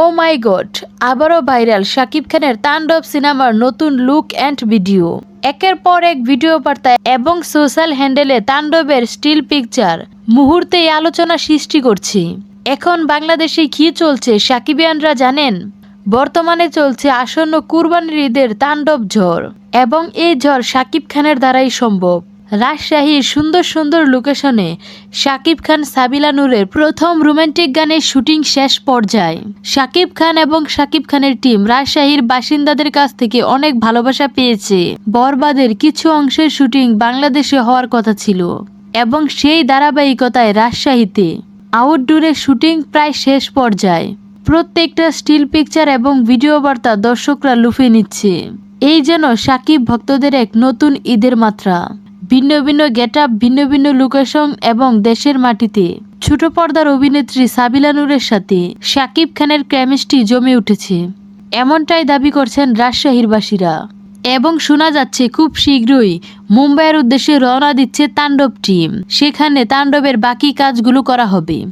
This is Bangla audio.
ও মাই গড, আবারও ভাইরাল শাকিব খানের তাণ্ডব সিনেমার নতুন লুক অ্যান্ড ভিডিও। একের পর এক ভিডিও বার্তা এবং সোশ্যাল হ্যান্ডেলে তাণ্ডবের স্টিল পিকচার। মুহূর্তেই আলোচনা সৃষ্টি করছে। এখন বাংলাদেশে কি চলছে সাকিবিয়ানরা জানেন? বর্তমানে চলছে আসন্ন কুরবানির ঈদের তাণ্ডব ঝড় এবং এই ঝড় শাকিব খানের দ্বারাই সম্ভব। রাজশাহীর সুন্দর সুন্দর লোকেশনে শাকিব খান, সাবিলা নূরের প্রথম রোমান্টিক গানের শুটিং শেষ পর্যায়ে। শাকিব খান এবং শাকিব খানের টিম রাজশাহীর বাসিন্দাদের কাছ থেকে অনেক ভালোবাসা পেয়েছে। বরবাদের কিছু অংশের শুটিং বাংলাদেশে হওয়ার কথা ছিল এবং সেই ধারাবাহিকতায় রাজশাহীতে। আউটডোরের শুটিং প্রায় শেষ পর্যায়ে। প্রত্যেকটা স্টিল পিকচার এবং ভিডিও বার্তা দর্শকরা লুফে নিচ্ছে। এই যেন সাকিব ভক্তদের এক নতুন ঈদের মাত্রা। ভিন্ন ভিন্ন গেট ভিন্ন ভিন্ন লোকেশন এবং দেশের মাটিতে। ছোট পর্দার অভিনেত্রী সাবিলা নূরের সাথে শাকিব খানের কেমিস্ট্রি জমে উঠেছে। এমনটাই দাবি করছেন রাজশাহীরবাসীরা। এবং শোনা যাচ্ছে খুব শীঘ্রই মুম্বাইয়ের উদ্দেশ্যে রওনা দিচ্ছে তাণ্ডব টিম। সেখানে তাণ্ডবের বাকি কাজগুলো করা হবে।